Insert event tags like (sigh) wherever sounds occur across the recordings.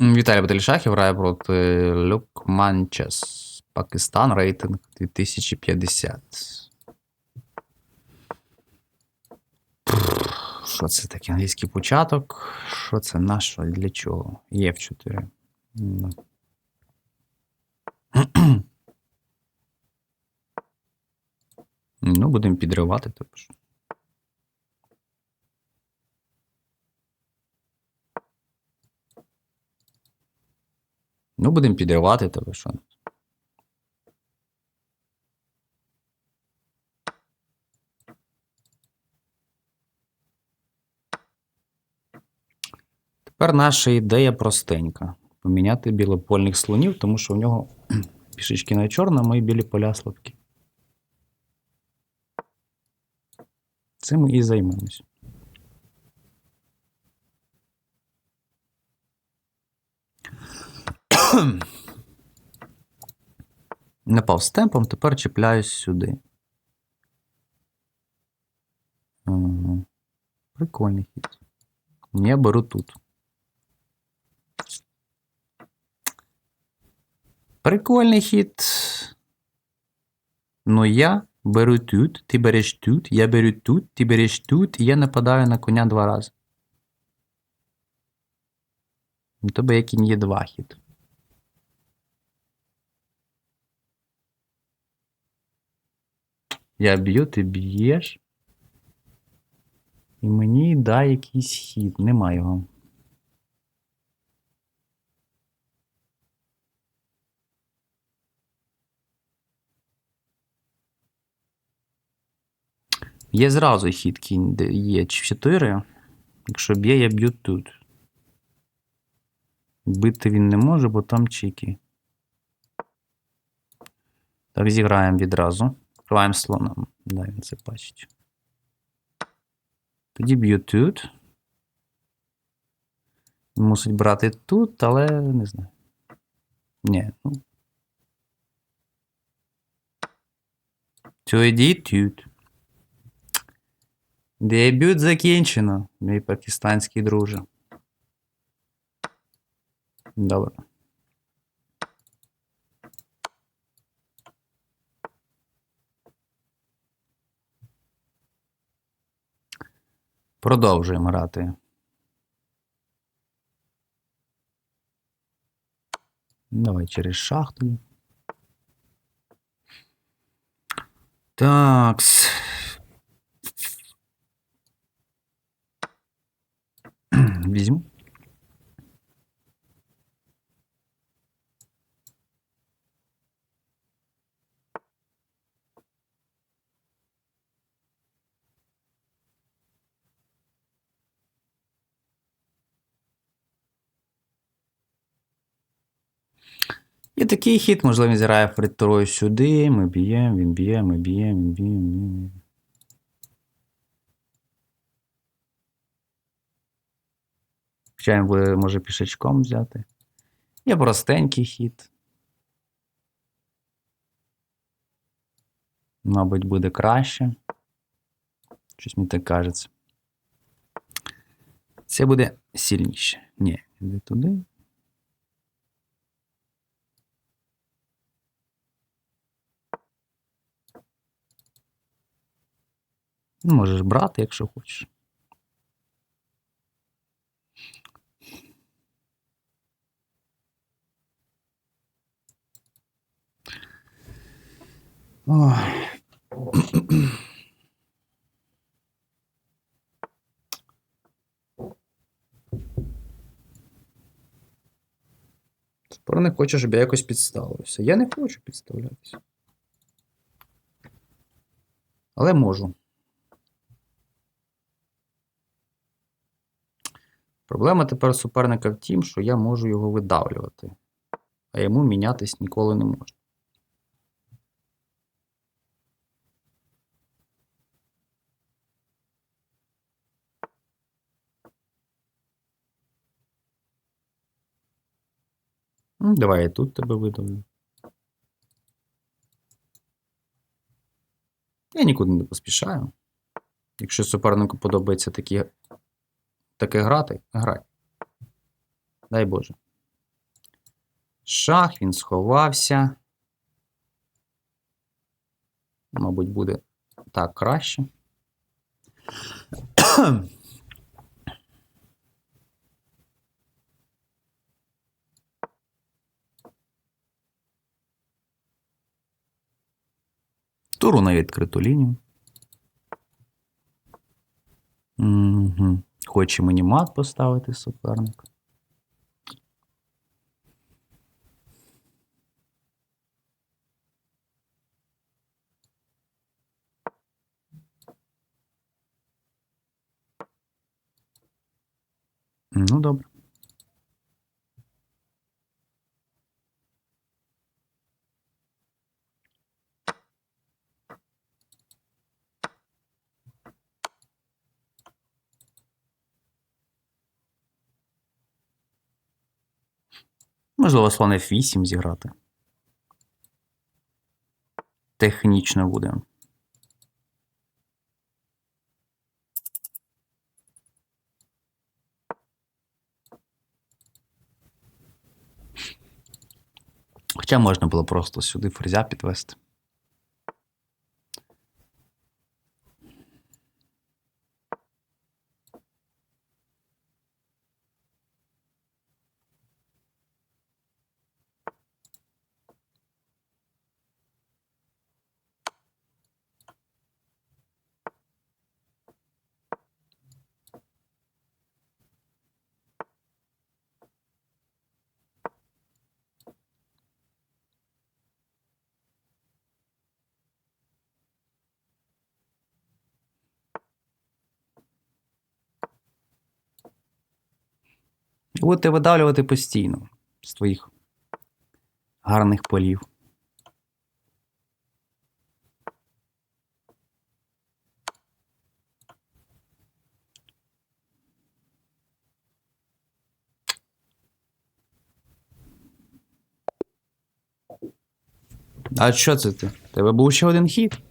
Віталій Баталішахів грає проти Люкманчес. Пакистан, рейтинг 2050. Що це таке? Англійський початок. Що це на що? Для чого? Є в 4. (clears throat) Ну, будемо підривати також. Ну, будемо підривати тебе, що. Тепер наша ідея простенька. Поміняти білопольних слонів, тому що у нього (clears throat) пішечки на чорному і білі поля слабкі. Цим і займемось. (clears throat) Напав з темпом, тепер чіпляюсь сюди. Ага. Прикольний хід. Я беру тут. Прикольний хід. Ну я беру тут, ти береш тут, я беру тут, ти береш тут, і я нападаю на коня два рази. У тебе як кінь є два хід. Я б'ю, ти б'єш. І мені дай якийсь хід. Нема його. Є зразу хід кінь, є 4. Якщо б'є, я б'ю тут. Бити він не може, бо там чики. Так, зіграємо відразу. Вкриваємо слоном. Да, він це бачить. Тоді б'ю тут. Мусить брати тут, але не знаю. Ні, ну. Тоді тут. Дебют закінчено, мій пакистанський друже. Добре. Продовжуємо грати. Давай через шахту. Такс. (clears throat) Візьму. Є такий хід, можливо, зіграє фритурою сюди, ми б'ємо, він б'є, ми б'ємо, він б'є, він б'є. Хоча він буде, може пішечком взяти. Є простенький хід. Мабуть, буде краще. Щось мені так кажеться. Це буде сильніше. Ні, іди туди. Можеш брати, якщо хочеш. Ой. Тепер не хоче, щоб я якось підставився. Я не хочу підставлятися. Але можу. Проблема тепер суперника в тім, що я можу його видавлювати, а йому мінятись ніколи не можна. Ну, Давай я тут тебе видавлю. Я нікуди не поспішаю. Якщо супернику подобається такі, таке грати, грай. Дай Боже. Шах, він сховався. Мабуть, буде так краще. Туру на відкриту лінію. Хоче мені мат поставити суперник. Ну, добре. Можливо, слон F8 зіграти. Технічно буде. Хоча можна було просто сюди ферзя підвести. Будете видавлювати постійно з твоїх гарних полів. А що це ти? Тебе був ще один хід? –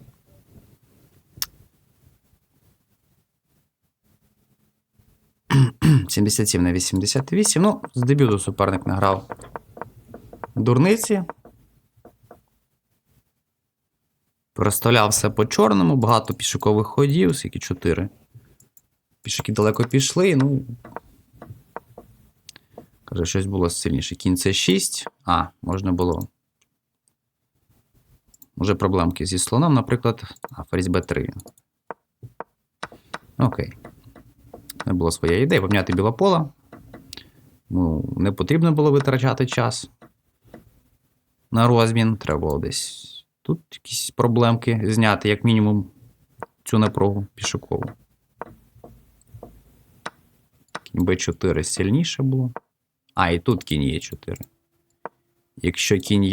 77 на 88. Ну, з дебюту суперник награв дурниці. Проставляв все по чорному, багато пішокових ходів, скільки 4. Пішаки далеко пішли, ну. Каже, щось було сильніше. Кінь це 6. А, можна було. Може, проблемки зі слоном, наприклад, а ферзь Б3. Окей. Не було своєї ідеї поміняти білопола. Ну, не потрібно було витрачати час на розмін. Треба було десь тут якісь проблемки зняти, як мінімум, цю напругу пішокову. Кінь Б4 сильніше було. А, і тут кінь Е4. Якщо кінь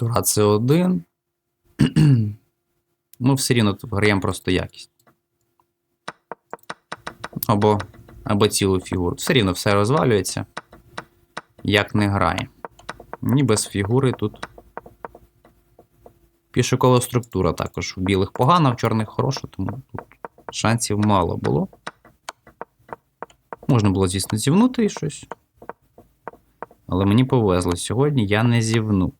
Е2. Тура це 1. (clears throat) ну, все рівно тут граємо просто якість. Або, або цілу фігуру. Все рівно все розвалюється. Як не грає. Ні без фігури тут. Пішокова структура також у білих погана, в чорних хороша, тому тут шансів мало було. Можна було, звісно, зівнути і щось. Але мені повезло сьогодні, я не зівнув.